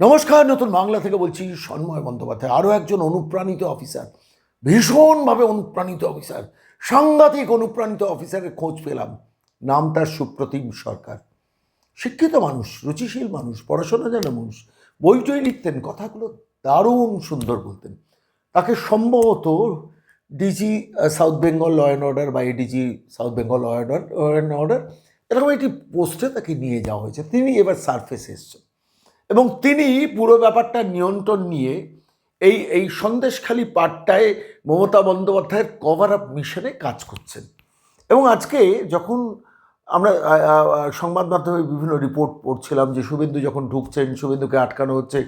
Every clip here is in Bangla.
নমস্কার, নতুন বাংলা থেকে বলছি সন্ময় বন্দ্যোপাধ্যায়, আরও একজন অনুপ্রাণিত অফিসার, ভীষণভাবে অনুপ্রাণিত অফিসার, সাংঘাতিক অনুপ্রাণিত অফিসারের খোঁজ পেলাম, নাম তার সুপ্রতিম সরকার। শিক্ষিত মানুষ, রুচিশীল মানুষ, পড়াশোনা জানা মানুষ বই টই লিখতেন, কথাগুলো দারুণ সুন্দর বলতেন। তাকে সম্ভবত DG south Bengal law and order বা ADG south Bengal law and order এরকম একটি পোস্টে তাকে নিয়ে যাওয়া হয়েছে। তিনি এবার সারফেসে এসছেন। এবং তিনি পুরো ব্যাপারটা নিয়ন্ত্রণ নিয়ে এই এই সন্দেশখালী পাঠটায় মমতা বন্দ্যোপাধ্যায়ের কভার আপ মিশনে কাজ করছেন। এবং আজকে যখন আমরা সংবাদ মাধ্যমে বিভিন্ন রিপোর্ট পড়ছিলাম যে শুভেন্দু যখন ঢুকছেন, শুভেন্দুকে আটকানো হচ্ছে,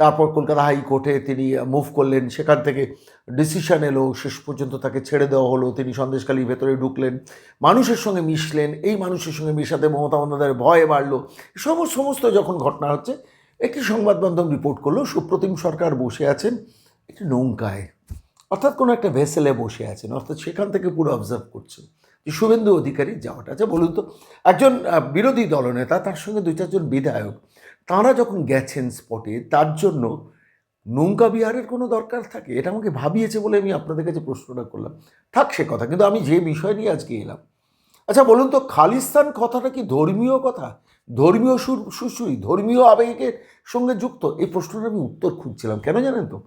তারপর কলকাতা হাইকোর্টে তিনি মুভ করলেন, সেখান থেকে ডিসিশন এলো, শেষ পর্যন্ত তাকে ছেড়ে দেওয়া হলো, তিনি সন্দেশখালীর ভেতরে ঢুকলেন, মানুষের সঙ্গে মিশলেন, এই মানুষের সঙ্গে মিশাতে মমতা বন্দ্যোপাধ্যায়ের ভয় বাড়লো, সমস্ত সমস্ত যখন ঘটনা হচ্ছে একটি সংবাদ মাধ্যম রিপোর্ট করল, সুপ্রতিম সরকার বসে আছেন একটি নৌকায়। অর্থাৎ কোনো একটা ভেসেলে বসে আছেন, অর্থাৎ সেখান থেকে পুরো অবজার্ভ করছেন যে শুভেন্দু অধিকারী যাওয়াটা আচ্ছা বলুন তো, একজন বিরোধী দলনেতা, তার সঙ্গে দুই চারজন বিধায়ক, তাঁরা যখন গেছেন স্পটে তার জন্য নৌকা বিহারের কোনো দরকার থাকে? এটা আমাকে ভাবিয়েছে বলে আমি আপনাদের কাছে প্রশ্নটা করলাম। থাক সে কথা, কিন্তু আমি যে বিষয় নিয়ে আজকে এলাম। আচ্ছা বলুন তো, খালিস্তান কথাটা কি ধর্মীয় কথা? ধর্মীয় সুসুই ধর্মীয় আবেগের সঙ্গে যুক্ত? এই প্রশ্নটা আমি উত্তর খুঁজছিলাম। কেন জানেন তো?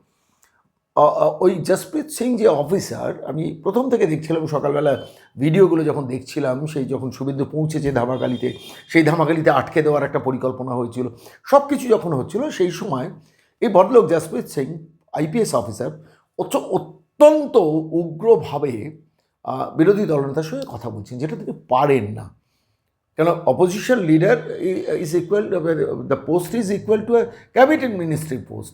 ওই জসপ্রীত সিং যে অফিসার আমি প্রথম থেকে দেখছিলাম সকালবেলা ভিডিওগুলো যখন দেখছিলাম, সেই যখন শুভেন্দু পৌঁছেছে ধামাকালিতে, সেই ধামাকালিতে আটকে দেওয়ার একটা পরিকল্পনা হয়েছিল। সব কিছু যখন হচ্ছিল, সেই সময় এই ভদ্রলোক জসপ্রীত সিং আইপিএস অফিসার অত- অত্যন্ত উগ্রভাবে বিরোধী দলনেতার সঙ্গে কথা বলছেন, যেটা তিনি পারেন না। কেন opposition leader is equal the post is equal to a cabinet ministry post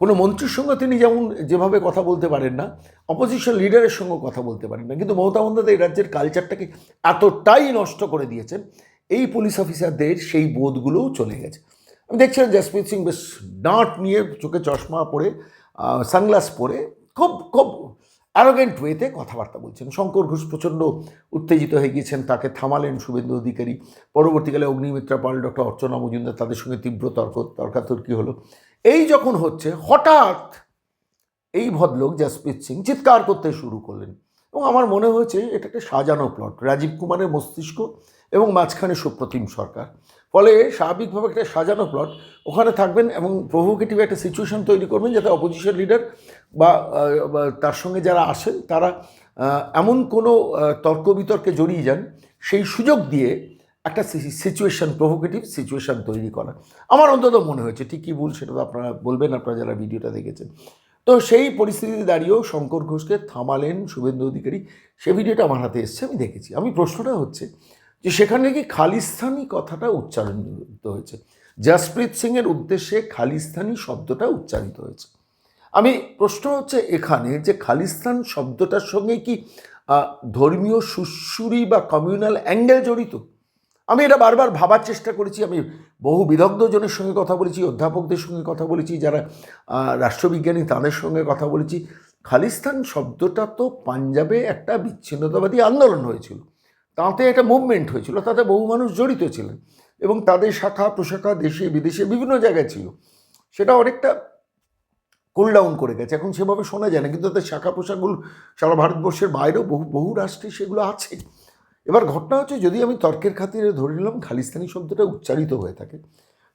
কোনো মন্ত্রীর সঙ্গে তিনি যেমন যেভাবে কথা বলতে পারেন না অপোজিশন লিডারের সঙ্গে কথা বলতে পারেন না। কিন্তু মমতা বন্দ্যোপাধ্যায় এই রাজ্যের কালচারটাকে এতটাই নষ্ট করে দিয়েছেন, এই পুলিশ অফিসারদের সেই বোধগুলোও চলে গেছে। আমি দেখছিলাম জসপ্রীত সিং বেশ ডাঁট নিয়ে চোখে চশমা পরে সানগ্লাস পরে, খুব খুব অ্যারোগেন্ট ওয়েতে কথাবার্তা বলছেন। শঙ্কর ঘোষ প্রচণ্ড উত্তেজিত হয়ে গিয়েছেন, তাকে থামালেন শুভেন্দু অধিকারী। পরবর্তীকালে অগ্নিমিত্রা পাল, ডক্টর অর্চনা মজুমদার তাদের সঙ্গে তীব্র তর্ক, তর্কাতর্কি হলো? এই যখন হচ্ছে, হঠাৎ এই ভদ্রলোক জাসপ্রীত সিং, চিৎকার করতে শুরু করলেন। এবং আমার মনে হয়েছে এটা একটা সাজানো প্লট রাজীব কুমারের মস্তিষ্ক এবং মাঝখানে সুপ্রতিম সরকার। ফলে স্বাভাবিকভাবে একটা সাজানো প্লট ওখানে থাকবেন এবং প্রভোকেটিভ একটা সিচুয়েশন তৈরি করবেন যাতে অপোজিশন লিডার বা তার সঙ্গে যারা আসেন তারা এমন কোনো তর্ক বিতর্কে জড়িয়ে যান, সেই সুযোগ দিয়ে একটা সিচুয়েশন প্রভোকেটিভ সিচুয়েশন তৈরি করা। আমার অন্তত মনে হয়েছে ঠিক কী ভুল সেটা তো আপনারা বলবেন, আপনারা যারা ভিডিওটা দেখেছেন। তো সেই পরিস্থিতিতে দাঁড়িয়েও শঙ্কর ঘোষকে থামালেন শুভেন্দু অধিকারী। সে ভিডিওটা আমার হাতে এসছে, আমি দেখেছি। আমি প্রশ্নটা হচ্ছে যে সেখানে কি খালিস্তানি কথাটা উচ্চারিত হয়েছে। জসপ্রীত সিংয়ের উদ্দেশ্যে খালিস্তানি শব্দটা উচ্চারিত হয়েছে। আমি প্রশ্ন হচ্ছে এখানে যে খালিস্তান শব্দটার সঙ্গে কি ধর্মীয় সুশ্রুরি বা কমিউনাল অ্যাঙ্গেল জড়িত? আমি এটা বারবার ভাবার চেষ্টা করেছি, আমি বহু বিদগ্ধজনের সঙ্গে কথা বলেছি, অধ্যাপকদের সঙ্গে কথা বলেছি, যারা রাষ্ট্রবিজ্ঞানী তাদের সঙ্গে কথা বলেছি। খালিস্তান শব্দটা তো পাঞ্জাবে একটা বিচ্ছিন্নতাবাদী আন্দোলন হয়েছিল। তাতে একটা মুভমেন্ট হয়েছিল, তাতে বহু মানুষ জড়িত ছিলেন এবং তাদের শাখা, প্রশাখা দেশে, বিদেশে বিভিন্ন জায়গায় ছিল। সেটা অনেকটা কুল ডাউন করে গেছে, এখন সেভাবে শোনা যায় না, কিন্তু তাদের শাখা পোশাকগুলো সারা ভারতবর্ষের বাইরেও বহু বহু রাষ্ট্রে সেগুলো আছে। এবার ঘটনা হচ্ছে যদি আমি তর্কের খাতিরে ধরে নিলাম খালিস্তানি শব্দটা উচ্চারিত হয়ে থাকে,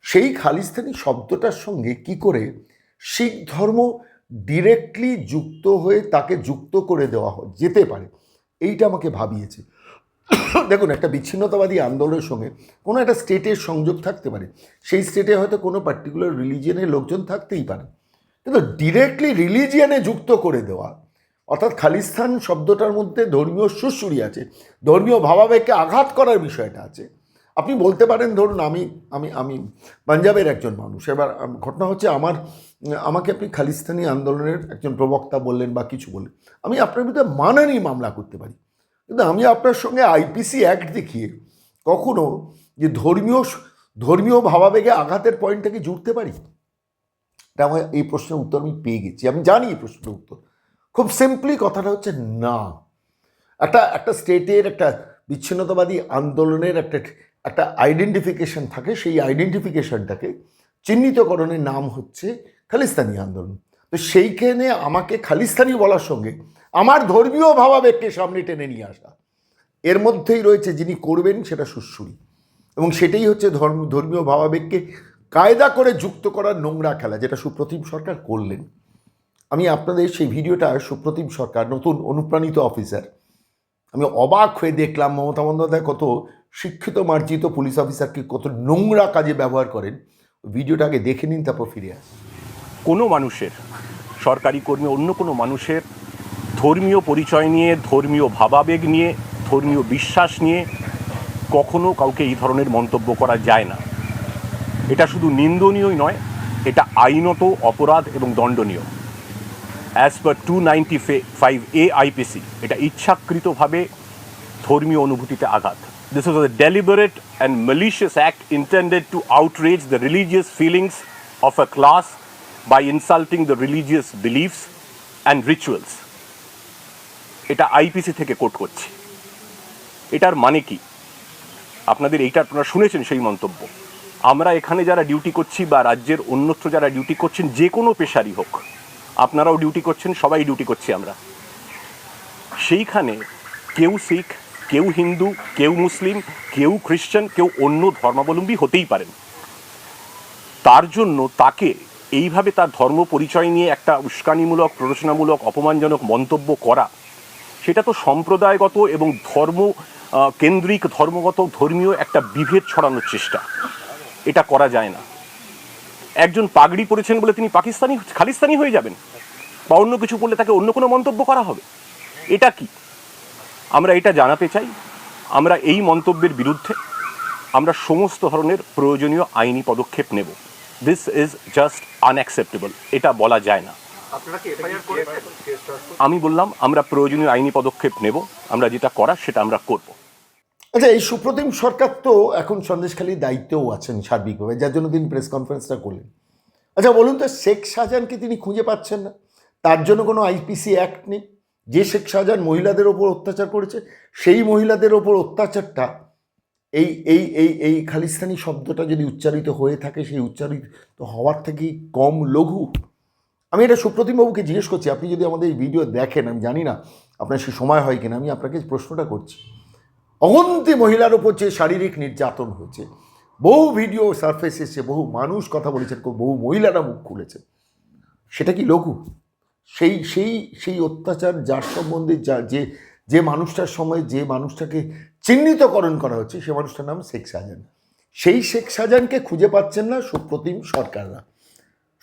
সেই খালিস্তানি শব্দটার সঙ্গে কি করে শিখ ধর্ম ডিরেক্টলি যুক্ত হয়ে তাকে যুক্ত করে দেওয়া যেতে পারে, এইটা আমাকে ভাবিয়েছে। দেখুন, একটা বিচ্ছিন্নতাবাদী আন্দোলনের সঙ্গে কোনো একটা স্টেটের সংযোগ থাকতে পারে, সেই স্টেটে হয়তো কোনো পার্টিকুলার রিলিজিয়ানের লোকজন থাকতেই পারে, কিন্তু ডিরেক্টলি রিলিজিয়ানে যুক্ত করে দেওয়া অর্থাৎ খালিস্তান শব্দটার মধ্যে ধর্মীয় সুসুরি আছে, ধর্মীয় ভাবাবেগকে আঘাত করার বিষয়টা আছে। আপনি বলতে পারেন, ধরুন আমি আমি আমি পাঞ্জাবের একজন মানুষ। এবার ঘটনা হচ্ছে আমার, আমাকে আপনি খালিস্তানি আন্দোলনের একজন প্রবক্তা বললেন বা কিছু বললেন। আমি আপনার বিরুদ্ধে মানানি মামলা করতে পারি। কিন্তু আমি আপনার সঙ্গে আইপিসি অ্যাক্ট দেখিয়ে কখনো যে ধর্মীয় ধর্মীয় ভাবাবেগে আঘাতের পয়েন্টটাকে জুড়তে পারি? এটা আমার এই প্রশ্নের উত্তর আমি পেয়ে গেছি। আমি জানি এই প্রশ্নের উত্তর। খুব সিম্পলি কথাটা হচ্ছে না। একটা একটা স্টেটের একটা বিচ্ছিন্নতাবাদী আন্দোলনের একটা একটা আইডেন্টিফিকেশন থাকে, সেই আইডেন্টিফিকেশনটাকে চিহ্নিতকরণের নাম হচ্ছে খালিস্তানি আন্দোলন। তো সেইখানে আমাকে খালিস্তানি বলার সঙ্গে আমার ধর্মীয় ভাবাবেগকে সামনে টেনে নিয়ে আসা। এর মধ্যেই রয়েছে যিনি করবেন সেটা সুশ্রুরি এবং সেটাই হচ্ছে ধর্ম, ধর্মীয় ভাবাবেগকে কায়দা করে যুক্ত করার নোংরা খেলা, যেটা সুপ্রতিম সরকার করলেন। আমি আপনাদের সেই ভিডিওটা সুপ্রতিম সরকার, নতুন অনুপ্রাণিত অফিসার। আমি অবাক হয়ে দেখলাম, মমতা বন্দ্যোপাধ্যায় কত শিক্ষিত, মার্জিত পুলিশ অফিসারকে কত নোংরা কাজে ব্যবহার করেন। ভিডিওটাকে দেখে নিন, তারপর ফিরে আসুন কোনো মানুষের, সরকারি কর্মী, অন্য কোনো মানুষের ধর্মীয় পরিচয় নিয়ে, ধর্মীয় ভাবাবেগ নিয়ে, ধর্মীয় বিশ্বাস নিয়ে কখনো কাউকে এই ধরনের মন্তব্য করা যায় না। এটা শুধু নিন্দনীয়ই নয়, এটা আইনত অপরাধ এবং দণ্ডনীয়। As per two ninety five A IPC এটা ইচ্ছাকৃতভাবে ধর্মীয় অনুভূতিতে আঘাত। This was a deliberate and malicious act intended to outrage the religious feelings of a class by insulting the religious beliefs and rituals এটা আইপিসি থেকে কোট করছে। এটার মানে কি? আপনাদের এইটা আপনারা শুনেছেন সেই মন্তব্য। আমরা এখানে যারা ডিউটি করছি বা রাজ্যের অন্যত্র যারা ডিউটি করছেন, যে কোনো পেশারই হোক আপনারাও ডিউটি করছেন, সবাই ডিউটি করছি আমরা। সেইখানে কেউ শিখ, কেউ হিন্দু, কেউ মুসলিম, কেউ খ্রিশ্চান, কেউ অন্য ধর্মাবলম্বী হতেই পারেন। তার জন্য তাকে এইভাবে তার ধর্ম পরিচয় নিয়ে একটা উস্কানিমূলক, প্ররোচনামূলক, অপমানজনক মন্তব্য করা, সেটা তো সম্প্রদায়গত এবং ধর্ম কেন্দ্রিক, ধর্মগত, ধর্মীয় একটা বিভেদ ছড়ানোর চেষ্টা। এটা করা যায় না। একজন পাগড়ি পরেছেন বলে তিনি পাকিস্তানি খালিস্তানি হয়ে যাবেন? বা অন্য কিছু বললে তাকে অন্য কোনো মন্তব্য করা হবে? এটা কি? আমরা এটা জানাতে চাই আমরা এই মন্তব্যের বিরুদ্ধে আমরা সমস্ত ধরনের প্রয়োজনীয় আইনি পদক্ষেপ নেব। দিস ইজ জাস্ট আনঅ্যাকসেপ্টেবল এটা বলা যায় না। আমি বললাম আমরা প্রয়োজনীয় আইনি পদক্ষেপ নেব আমরা যেটা করার সেটা আমরা করব। আচ্ছা এই সুপ্রতিম সরকার তো এখন সন্দেশখালীর দায়িত্বেও আছেন সার্বিকভাবে, যার জন্য তিনি প্রেস কনফারেন্সটা করলেন। আচ্ছা বলুন তো, শেখ শাহজাহানকে তিনি খুঁজে পাচ্ছেন না? তার জন্য কোনো আইপিসি অ্যাক্ট নেই? যে শেখ শাহজাহান মহিলাদের ওপর অত্যাচার করেছে, সেই মহিলাদের ওপর অত্যাচারটা, এই এই এই এই খালিস্তানি শব্দটা যদি উচ্চারিত হয়ে থাকে, সেই উচ্চারিত হওয়ার থেকেই কম লঘু। আমি এটা সুপ্রতিমবাবুকে জিজ্ঞেস করছি, আপনি যদি আমাদের এই ভিডিও দেখেন, আমি জানি না আপনার সে সময় হয় কিনা, আমি আপনাকে প্রশ্নটা করছি। অগন্তি মহিলার ওপর যে শারীরিক নির্যাতন হয়েছে, বহু ভিডিও সার্ফেস এসেছে বহু মানুষ কথা বলেছেন বহু মহিলারা মুখ খুলেছে সেটা কি লঘু? সেই সেই সেই অত্যাচার যার সম্বন্ধে যা, যে যে মানুষটার সময় যে মানুষটাকে চিহ্নিতকরণ করা হচ্ছে, সে মানুষটার নাম শেখ শাহজাহান। সেই শেখ শাহজাহানকে খুঁজে পাচ্ছেন না সুপ্রতিম সরকাররা।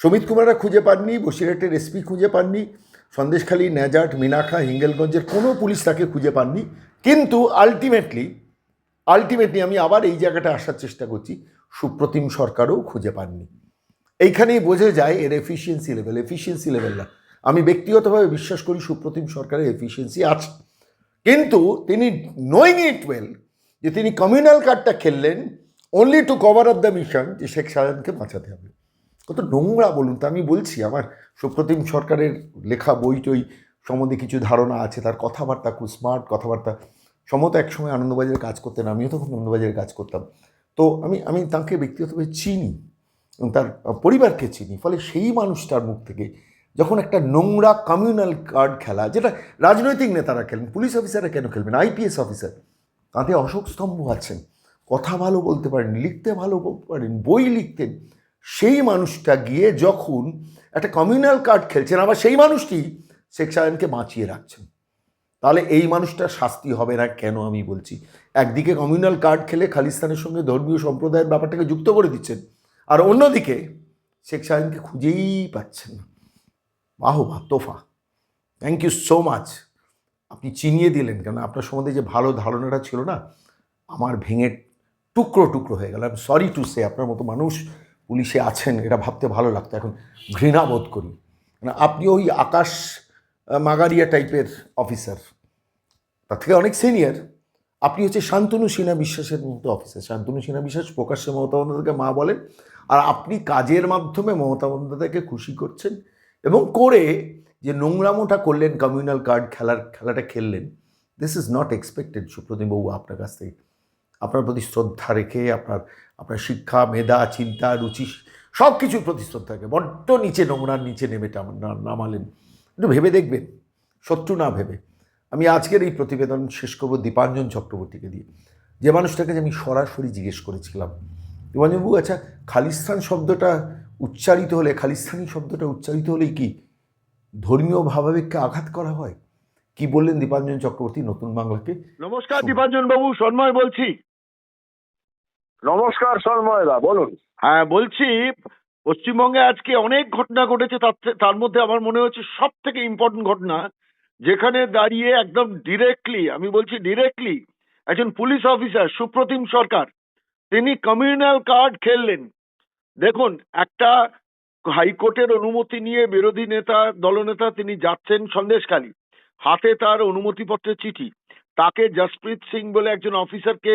সমিত কুমাররা খুঁজে পাননি, বসিরহাটের এসপি খুঁজে পাননি সন্দেশখালী নেজাট মিনাখা হিঙ্গেলগঞ্জের কোনো পুলিশ তাকে খুঁজে পাননি। কিন্তু আলটিমেটলি আলটিমেটলি আমি আবার এই জায়গাটা আসার চেষ্টা করছি, সুপ্রতিম সরকারও খুঁজে পাননি। এইখানেই বোঝা যায় এর এফিসিয়েন্সি লেভেল এফিসিয়েন্সি লেভেল না। আমি ব্যক্তিগতভাবে বিশ্বাস করি সুপ্রতিম সরকারের এফিসিয়েন্সি আছে। কিন্তু তিনি নোয়িং ইট ওয়েল যে তিনি কমিউনাল কার্ডটা খেললেন only to cover of the mission যে শেখ শাহজাহানকে বাঁচাতে হবে। কত নোংরা বলুন তো, আমি বলছি আমার সুপ্রতিম সরকারের লেখা বই টই সম্বন্ধে কিছু ধারণা আছে, তার কথাবার্তা খুব স্মার্ট কথাবার্তা। সম্ভবত একসময় আনন্দবাজারে কাজ করতেন, আমিও তখন আনন্দবাজারে কাজ করতাম। তো আমি আমি তাকে ব্যক্তিগতভাবে চিনি এবং তার পরিবারকে চিনি, ফলে সেই মানুষটার মুখ থেকে যখন একটা নোংরা কমিউনাল কার্ড খেলা, যেটা রাজনৈতিক নেতারা খেলেন পুলিশ অফিসাররা কেন খেলবেন আইপিএস অফিসার তাতে অশোক স্তম্ভ আছেন, কথা ভালো বলতে পারেন লিখতে ভালো পারেন বই লিখতেন সেই মানুষটা গিয়ে যখন একটা কমিউনাল কার্ড খেলছেন, আবার সেই মানুষটি শেখ শাহজাহানকে বাঁচিয়ে রাখছেন। তাহলে এই মানুষটার শাস্তি হবে না কেন আমি বলছি? একদিকে কমিউনাল কার্ড খেলে খালিস্তানের সঙ্গে ধর্মীয় সম্প্রদায়ের ব্যাপারটাকে যুক্ত করে দিচ্ছেন, আর অন্যদিকে শেখ শাহজাহানকে খুঁজেই পাচ্ছেন না। বাহবা, তোফা থ্যাংক ইউ সো মাচ আপনি চিনিয়ে দিলেন কেন আপনার সম্বন্ধে যে ভালো ধারণাটা ছিল না, আমার ভেঙে টুকরো টুকরো হয়ে গেল। আমি সরি টু সে আপনার মতো মানুষ পুলিশে আছেন, এটা ভাবতে ভালো লাগতো। এখন ঘৃণা বোধ করি। মানে আপনি ওই আকাশ মাগারিয়া টাইপের অফিসার, তার থেকে অনেক সিনিয়র। আপনি হচ্ছে শান্তনু সিনহা বিশ্বাসের মতো অফিসার। শান্তনু সিনহা বিশ্বাস প্রকাশ্যে মমতা বন্দ্যোপাধ্যায়কে মা বলেন আর আপনি কাজের মাধ্যমে মমতা বন্দ্যোপাধ্যায়কে খুশি করছেন এবং করে যে নোংরামোটা করলেন কমিউনাল কার্ড খেলার, খেলাটা খেললেন। This is not expected Supratim babu, আপনার কাছ থেকে। আপনার প্রতি শ্রদ্ধা রেখে, আপনার আপনার শিক্ষা মেধা চিন্তা রুচি সব কিছুর প্রতিশোধ থাকে। বড্ড নিচে নোংরার নিচে নেমে নামালেন। একটু ভেবে দেখবেন শত্রু না ভেবে। আমি আজকের এই প্রতিবেদন শেষ করব দীপাঞ্জন চক্রবর্তীকে দিয়ে। যে মানুষটাকে যে আমি সরাসরি জিজ্ঞেস করেছিলাম দীপাঞ্জনবাবু আচ্ছা খালিস্তান শব্দটা উচ্চারিত হলে খালিস্তানি শব্দটা উচ্চারিত হলেই কি ধর্মীয় ভাবাবেগকে আঘাত করা হয়? কি বললেন দীপাঞ্জন চক্রবর্তী নতুন বাংলাকে? নমস্কার দীপাঞ্জন বাবু সন্ময় বলছি। নমস্কার সন্ময়দা, বলুন। হ্যাঁ বলছি, পশ্চিমবঙ্গে আজকে অনেক ঘটনা ঘটেছে, তার মধ্যে আমার মনে হচ্ছে সব থেকে ইম্পর্টেন্ট ঘটনা, যেখানে দাঁড়িয়ে একদম ডিরেক্টলি আমি বলছি ডিরেক্টলি একজন পুলিশ অফিসার সুপ্রতিম সরকার, তিনি কমিউনাল কার্ড খেললেন। দেখুন, একটা হাইকোর্টের অনুমতি নিয়ে বিরোধী নেতা, দলনেতা তিনি যাচ্ছেন সন্দেশখালী। হাতে তার অনুমতিপত্রের চিঠি। তাকে জসপ্রীত সিং বলে একজন অফিসারকে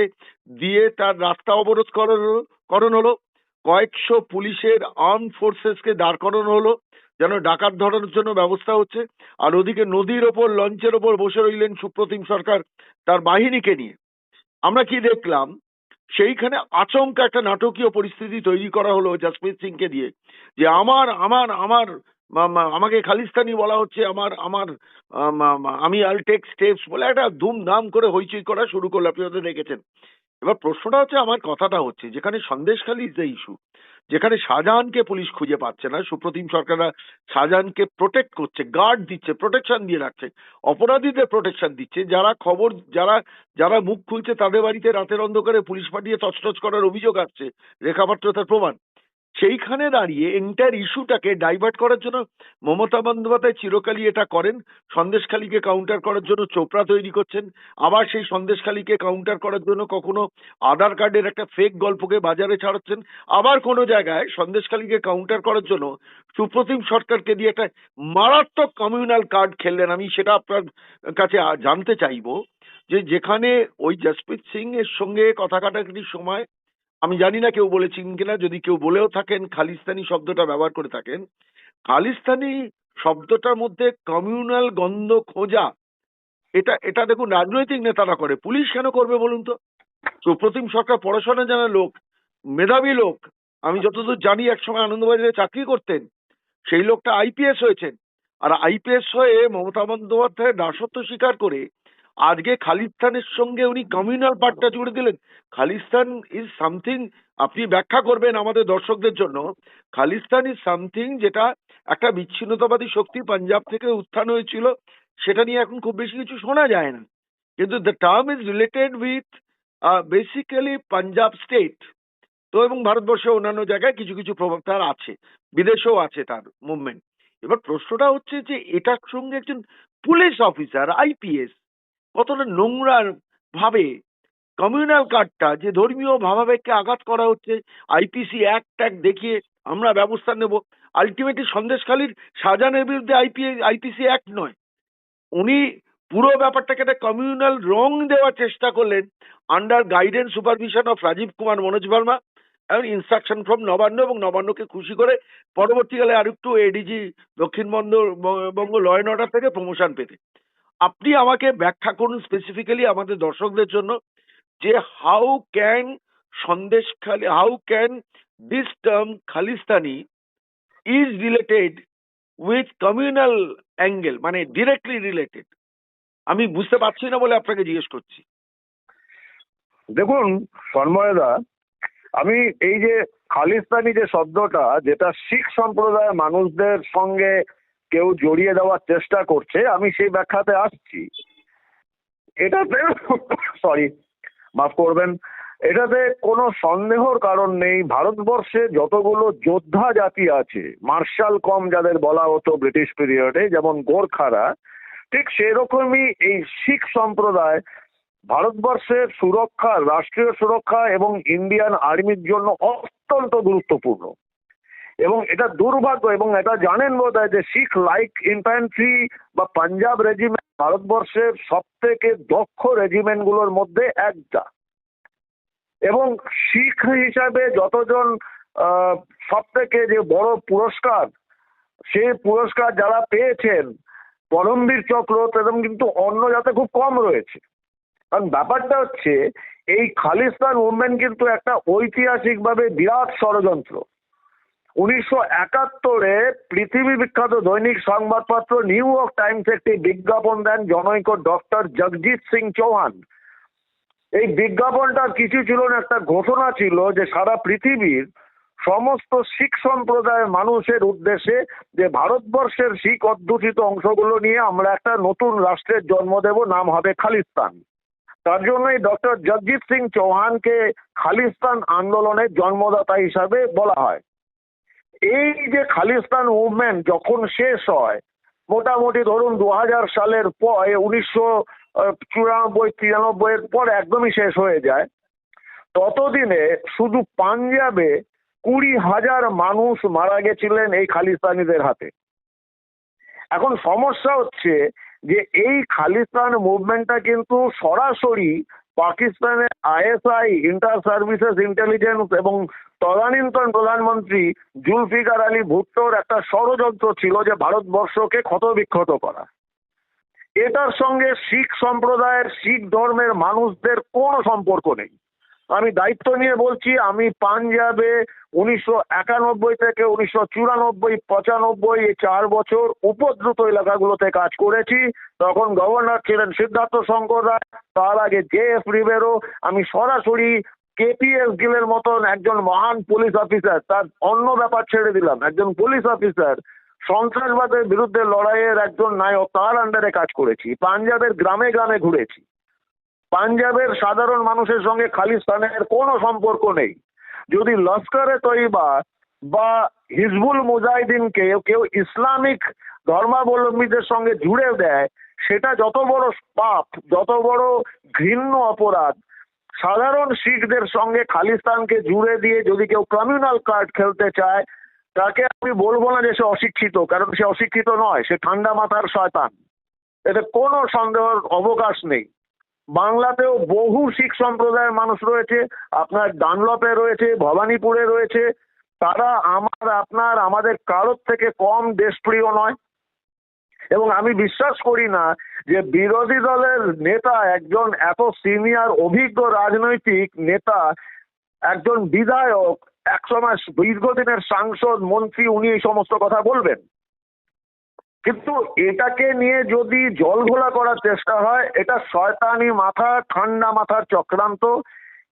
দিয়ে তার রাস্তা অবরোধ করানো করণ হলো। কয়েকশো পুলিশের আর্ম ফোর্সেসকে দাঁড় করানো হলো, যেন ডাকাত ধরানোর জন্য ব্যবস্থা হচ্ছে। আর ওদিকে নদীর ওপর, লঞ্চের ওপর বসে রইলেন সুপ্রতিম সরকার তার বাহিনীকে নিয়ে। আমরা কি দেখলাম, সেইখানে আচমকা একটা নাটকীয় পরিস্থিতি তৈরি করা হলো জসপ্রীত সিংকে দিয়ে। যে আমার আমার আমার আমাকে খালিস্তানি বলা হচ্ছে আমার আমার আম, আল টেক স্টেপস বলে একটা ধুমধাম করে হইচই করা শুরু করল আপনি হয়তো দেখেছেন। এবার প্রশ্নটা হচ্ছে আমার কথাটা হচ্ছে যেখানে সন্দেশখালী দ্য ইস্যু যেখানে শাহজাহানকে পুলিশ খুঁজে পাচ্ছে না সুপ্রতিম সরকাররা শাহজাহানকে প্রোটেক্ট করছে গার্ড দিচ্ছে প্রোটেকশন দিয়ে রাখছে অপরাধীদের প্রোটেকশন দিচ্ছে যারা খবর যারা যারা মুখ খুলছে তাদের বাড়িতে রাতের অন্ধকারে পুলিশ পাঠিয়ে তছনছ করার অভিযোগ আসছে রেখাপাত্র তার প্রমাণ। সেইখানে দাঁড়িয়ে এন্টার ইস্যুটাকে ডাইভার্ট করার জন্য মমতা বন্দ্যোপাধ্যায় চিরকালই এটা করেন। সন্দেশখালীকে কাউন্টার করার জন্য চোপড়া তৈরি করছেন। আবার সেই সন্দেশখালীকে কাউন্টার করার জন্য কখনো আধার কার্ডের একটা ফেক গল্পকে বাজারে ছাড়াচ্ছেন। আবার কোনো জায়গায় সন্দেশখালীকে কাউন্টার করার জন্য সুপ্রতিম সরকারকে দিয়ে একটা মারাত্মক কমিউনাল কার্ড খেললেন। আমি সেটা আপনার কাছে জানতে চাইব যে যেখানে ওই জসপ্রীত সিং এর সঙ্গে কথা কাটাকাটির সময় আমি জানি না কেউ বলেছেন কিনা, যদি কেউ বলেও থাকেন, খালিস্তানি শব্দটা ব্যবহার করে থাকেন। খালিস্তানি শব্দটার মধ্যে কমিউনাল গন্ধ খোঁজা, এটা এটা দেখুন, রাজনৈতিক নেতারা করে। পুলিশ কেন করবে বলুন তো? সুপ্রতিম সরকার পড়াশোনা জানা লোক, মেধাবী লোক। আমি যতদূর জানি, একসময় আনন্দবাজারে চাকরি করতেন। সেই লোকটা আইপিএস হয়েছেন। আর আইপিএস হয়ে মমতা বন্দ্যোপাধ্যায়ের দাসত্ব স্বীকার করে আজকে খালিস্তানের সঙ্গে উনি কমিউনাল পার্টটা জুড়ে দিলেন। খালিস্তান ইজ সামথিং আপনি ব্যাখ্যা করবেন আমাদের দর্শকদের জন্য। খালিস্তান ইজ সামথিং যেটা একটা বিচ্ছিন্নতাবাদী শক্তি পাঞ্জাব থেকে উত্থান হয়েছিল, সেটা নিয়ে এখন খুব বেশি কিছু শোনা যায় না। কিন্তু the term is related with basically Punjab state তো এবং ভারতবর্ষে অন্যান্য জায়গায় কিছু কিছু প্রভাব তার আছে, বিদেশেও আছে তার মুভমেন্ট এবার প্রশ্নটা হচ্ছে যে এটার সঙ্গে একজন পুলিশ অফিসার আইপিএস কতটা নোংরা ভাবে কমিউনাল কার্ডটা যে ধর্মীয় ভাবাবেগকে আঘাত করা হচ্ছে আইপিসি অ্যাক্ট ট্যাক্ট দেখিয়ে আমরা ব্যবস্থা নেব। আলটিমেটলি সন্দেশখালীর শাহজাহানের বিরুদ্ধে আইপি আইপিসি অ্যাক্ট নয়। উনি পুরো ব্যাপারটাকে একটা কমিউনাল রং দেওয়ার চেষ্টা করলেন under guidance supervision of Rajeev Kumar, Manoj Verma এবং ইনস্ট্রাকশন ফ্রম নবান্ন এবং নবান্নকে খুশি করে পরবর্তীকালে আরেকটু ADG Dakshinbanga, Banga law and order থেকে প্রমোশন পেতে। আপনি আমাকে ব্যাখ্যা করুন স্পেসিফিক্যালি আমাদের দর্শকদের জন্য যে how can Sandeshkhali how can this term Khalistani is related with communal angle মানে ডিরেক্টলি রিলেটেড আমি বুঝতে পারছি না বলে আপনাকে জিজ্ঞেস করছি। দেখুন, সন্ময়দা, আমি এই যে খালিস্তানি যে শব্দটা, যেটা শিখ সম্প্রদায়ের মানুষদের সঙ্গে কেউ জড়িয়ে দেওয়ার চেষ্টা করছে, আমি সেই ব্যাখ্যাতে আসছি। এটাতে সরি মাফ করবেন, এটাতে কোনো সন্দেহর কারণ নেই। ভারতবর্ষে যতগুলো যোদ্ধা জাতি আছে, মার্শাল কম যাদের বলা হতো ব্রিটিশ পিরিয়ডে, যেমন গোর্খারা, ঠিক সেরকমই এই শিখ সম্প্রদায় ভারতবর্ষের সুরক্ষা, রাষ্ট্রীয় সুরক্ষা এবং ইন্ডিয়ান আর্মির জন্য অত্যন্ত গুরুত্বপূর্ণ। এবং এটা দুর্ভাগ্য এবং এটা জানেন বোধ যে শিখ লাইক ইনফ্যান্ট্রি বা পাঞ্জাব রেজিমেন্ট ভারতবর্ষের সব থেকে দক্ষ রেজিমেন্টগুলোর মধ্যে একটা। এবং শিখ হিসাবে যতজন সব থেকে যে বড় পুরস্কার, সেই পুরস্কার যারা পেয়েছেন, পরমবীর চক্র, তেমন কিন্তু অন্য যাতে খুব কম রয়েছে। কারণ ব্যাপারটা হচ্ছে, এই খালিস্তান মুভমেন্ট কিন্তু একটা ঐতিহাসিকভাবে বিরাট ষড়যন্ত্র। উনিশশো একাত্তরে পৃথিবী বিখ্যাত দৈনিক সংবাদপত্র নিউ ইয়র্ক টাইমস একটি বিজ্ঞাপন দেন জনৈক ডক্টর জগজিৎ সিং চৌহান। এই বিজ্ঞাপনটার কিছু ছিল না, একটা ঘোষণা ছিল যে সারা পৃথিবীর সমস্ত শিখ সম্প্রদায়ের মানুষের উদ্দেশ্যে যে ভারতবর্ষের শিখ অধ্যুষিত অংশগুলো নিয়ে আমরা একটা নতুন রাষ্ট্রের জন্ম দেব নাম হবে খালিস্তান। তার জন্যই ডক্টর জগজিৎ সিং চৌহানকে খালিস্তান আন্দোলনের জন্মদাতা হিসাবে বলা হয়। এই যে খালিস্তান মুভমেন্ট যখন শেষ হয়, মোটামুটি ধরুন দু হাজার সালের পর উনিশশো চুরানব্বই তিরানব্বই এর পর একদমই শেষ হয়ে যায়। ততদিনে শুধু পাঞ্জাবে কুড়ি হাজার মানুষ মারা গেছিলেন এই খালিস্তানিদের হাতে। এখন সমস্যা হচ্ছে যে এই খালিস্তান মুভমেন্টটা কিন্তু সরাসরি পাকিস্তানের আইএসআই, ইন্টার সার্ভিসেস ইন্টেলিজেন্স এবং তদানীন্তন প্রধানমন্ত্রী জুলফিকার আলী ভুট্টোর একটা ষড়যন্ত্র ছিল যে ভারতবর্ষকে ক্ষতবিক্ষত করা। এটার সঙ্গে শিখ সম্প্রদায়ের, শিখ ধর্মের মানুষদের কোনো সম্পর্ক নেই। আমি দায়িত্ব নিয়ে বলছি, আমি পাঞ্জাবে উনিশশো একানব্বই থেকে উনিশশো চুরানব্বই, পঁচানব্বই এই চার বছর উপদ্রুত এলাকাগুলোতে কাজ করেছি। তখন গভর্নর ছিলেন সিদ্ধার্থ শঙ্কর রায়, তার আগে জে এফ রিবেরো, আমি সরাসরি কেপিএস গিলের মতন একজন মহান পুলিশ অফিসার, তার অন্য ব্যাপার ছেড়ে দিলাম, একজন পুলিশ অফিসার। সন্ত্রাসবাদের বিরুদ্ধে লড়াইয়ের একজন নায়ক তার আন্ডারে কাজ করেছি, পাঞ্জাবের গ্রামে গ্রামে ঘুরেছি। পাঞ্জাবের সাধারণ মানুষের সঙ্গে খালিস্তানের কোনো সম্পর্ক নেই। যদি লস্করে তৈবা বা হিজবুল মুজাহিদিনকে কেউ ইসলামিক ধর্মাবলম্বীদের সঙ্গে জুড়ে দেয়, সেটা যত বড় পাপ, যত বড় ঘৃণ্য অপরাধ, সাধারণ শিখদের সঙ্গে খালিস্তানকে জুড়ে দিয়ে যদি কেউ কমিউনাল কার্ড খেলতে চায়, তাকে আমি বলব না যে সে অশিক্ষিত, কারণ সে অশিক্ষিত নয়, সে ঠান্ডা মাথার শয়তান। এতে কোনো সন্দেহের অবকাশ নেই। বাংলাতেও বহু শিখ সম্প্রদায়ের মানুষ রয়েছে, আপনার ডানলপে রয়েছে, ভবানীপুরে রয়েছে। তারা আমার, আপনার, আমাদের কারোর থেকে কম দেশপ্রিয় নয়। এবং আমি বিশ্বাস করি না যে বিরোধী দলের নেতা একজন এত সিনিয়র, অভিজ্ঞ রাজনৈতিক নেতা, একজন বিধায়ক, একসময় দীর্ঘদিনের সাংসদ, মন্ত্রী, উনি এই সমস্ত কথা বলবেন। কিন্তু এটাকে নিয়ে যদি জল ঘোলা করার চেষ্টা হয় এটা শয়তানি মাথা ঠান্ডা মাথার চক্রান্ত।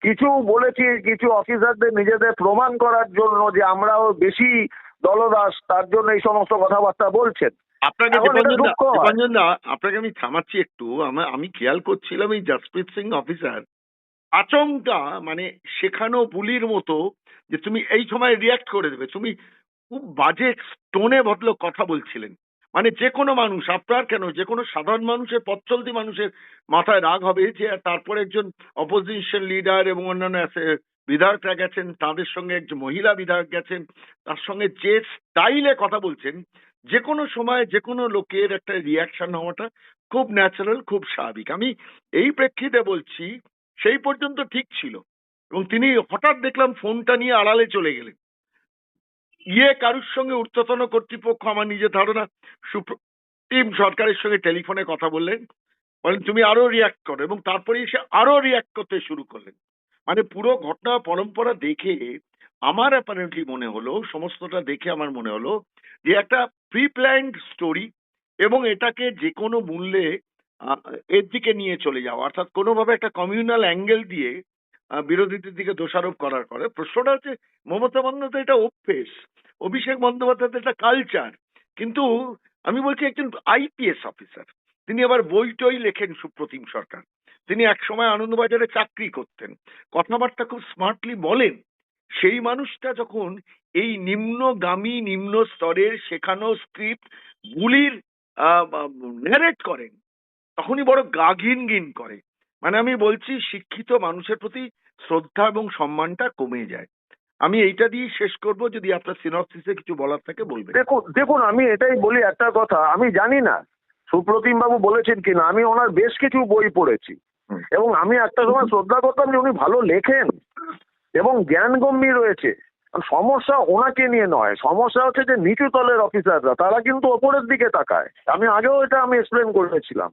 কিছু বলেছি কিছু অফিসারদের নিজেদের প্রমাণ করার জন্য যে আমরাও বেশি দলদাস তার জন্য এই সমস্ত কথাবার্তা বলছেন। আপনাকে আপনাকে আমি থামাচ্ছি একটু। আমি খেয়াল করছিলাম এই জসপ্রীত সিং অফিসার আচমকা মানে শেখানো বুলির মতো যে তুমি এই সময় রিয়াক্ট করে দেবে। তুমি খুব বাজে টোনে ভদ্রলোক কথা বলছিলেন। মানে যে কোনো মানুষ, আপনার কেন? যে কোনো সাধারণ মানুষের পথ চলতি মানুষের মাথায় রাগ হবে যে তারপরে একজন অপোজিশন লিডার এবং অন্যান্য বিধায়করা গেছেন, তাদের সঙ্গে একজন মহিলা বিধায়ক গেছেন, তার সঙ্গে যে স্টাইলে কথা বলছেন, যে কোনো সময় যে কোনো লোকের একটা রিয়াকশন হওয়াটা খুব ন্যাচারাল খুব স্বাভাবিক। আমি এই প্রেক্ষিতে বলছি, সেই পর্যন্ত ঠিক ছিল এবং তিনি হঠাৎ দেখলাম ফোনটা নিয়ে আড়ালে চলে গেলেন। ইয়ে কারুর সঙ্গে ঊর্ধ্বতন কর্তৃপক্ষ আমার নিজের ধারণা সুপ্রিম সরকারের সঙ্গে টেলিফোনে কথা বললেন, বলেন, তুমি আরও রিয়াক্ট করো। এবং তারপরে এসে আরও রিয়াক্ট করতে শুরু করলেন। মানে পুরো ঘটনা, পরম্পরা দেখে আমার অ্যাপারেন্টলি মনে হলো, সমস্তটা দেখে আমার মনে হলো, যে একটা প্রি প্ল্যান্ড স্টোরি এবং এটাকে যে কোনো মূল্যে এর দিকে নিয়ে চলে যাওয়া, অর্থাৎ কোনোভাবে একটা কমিউনাল অ্যাঙ্গেল দিয়ে বিরোধীদের দিকে দোষারোপ করার করে প্রশ্নটা হচ্ছে, মমতা বন্দ্যোপাধ্যায় এটা অভ্যেস, অভিষেক বন্দ্যোপাধ্যায় এটা কালচার কিন্তু আমি বলছি একজন আইপিএস অফিসার তিনি আবার বই টই লেখেন সুপ্রতিম সরকার। তিনি একসময় আনন্দবাজারে চাকরি করতেন। কথাবার্তা খুব স্মার্টলি বলেন। সেই মানুষটা যখন এই নিম্নগামী, নিম্ন স্তরের শেখানো স্ক্রিপ্ট গুলির ন্যারেট করেন, তখনই বড় গা ঘিন করে। মানে আমি বলছি, শিক্ষিত মানুষের প্রতি শ্রদ্ধা এবং সম্মানটা কমে যায়। আমি এইটা দিয়ে শেষ করব যদি আপনার সিনপসিসে কিছু বলার থাকে বলবেন। দেখুন দেখুন আমি এটাই বলি একটা কথা আমি জানি না সুপ্রতিম বাবু বলেছেন কিনা আমি ওনার বেশ কিছু বই পড়েছি। এবং আমি একটা সময় শ্রদ্ধা করতাম যে উনি ভালো লেখেন এবং জ্ঞানগম্যী রয়েছে। সমস্যা ওনাকে নিয়ে নয় সমস্যা হচ্ছে যে নিচু তলের অফিসাররা তারা কিন্তু ওপরের দিকে তাকায়। আমি আগেও এটা আমি এক্সপ্লেন করেছিলাম।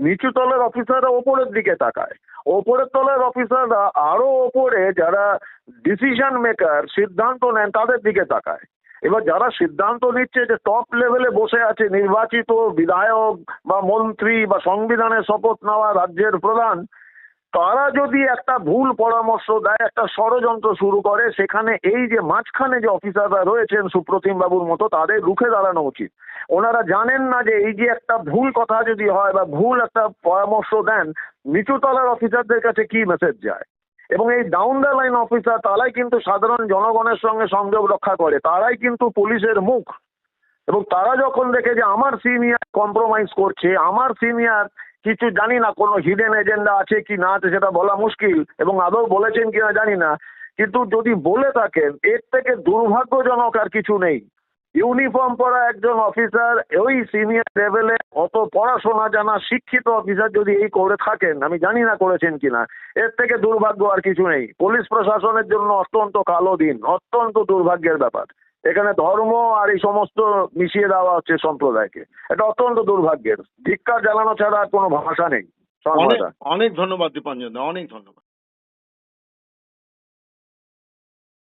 নিচু তলের অফিসাররা ওপরের দিকে তাকায়। ওপরের তলের অফিসাররা আরও ওপরে যারা ডিসিশন মেকার সিদ্ধান্ত নেন, তাদের দিকে তাকায়। এবার যারা সিদ্ধান্ত নিচ্ছে যে টপ লেভেলে বসে আছে, নির্বাচিত বিধায়ক বা মন্ত্রী বা সংবিধানের শপথ নেওয়া রাজ্যের প্রধান তারা যদি একটা ভুল পরামর্শ দেয়, একটা ষড়যন্ত্র শুরু করে, সেখানে এই যে মাঝখানে যে অফিসাররা রয়েছেন সুপ্রতিম বাবুর মতো, তাদের রুখে দাঁড়ানো উচিত। ওনারা জানেন না যে এই যে একটা ভুল কথা যদি হয় বা ভুল একটা পরামর্শ দেন, নিচুতলার অফিসারদের কাছে কি মেসেজ যায়? এবং এই ডাউন দ্য লাইন অফিসার, তারাই কিন্তু সাধারণ জনগণের সঙ্গে সংযোগ রক্ষা করে, তারাই কিন্তু পুলিশের মুখ। এবং তারা যখন দেখে যে আমার সিনিয়র কম্প্রোমাইজ করছে, আমার সিনিয়র কিছু জানি না, কোনো হিডেন এজেন্ডা আছে কি না আছে সেটা বলা মুশকিল এবং আদৌ বলেছেন কিনা জানি না। কিন্তু যদি বলে থাকেন, এর থেকে দুর্ভাগ্যজনক আর কিছু নেই। ইউনিফর্ম পরা একজন অফিসার ওই সিনিয়র লেভেলে অত পড়াশোনা জানা শিক্ষিত অফিসার যদি এই করে থাকেন, আমি জানি না করেছেন কিনা, এর থেকে দুর্ভাগ্য আর কিছু নেই। পুলিশ প্রশাসনের জন্য অত্যন্ত কালো দিন, অত্যন্ত দুর্ভাগ্যের ব্যাপার। এখানে ধর্ম আর এই সমস্ত মিশিয়ে দেওয়া হচ্ছে সম্প্রদায়কে। এটা অত্যন্ত দুর্ভাগ্যের। ধিক্কার জ্বালানো ছাড়া আর কোনো ভাষা নেই অনেক ধন্যবাদ দীপাঞ্জন অনেক ধন্যবাদ।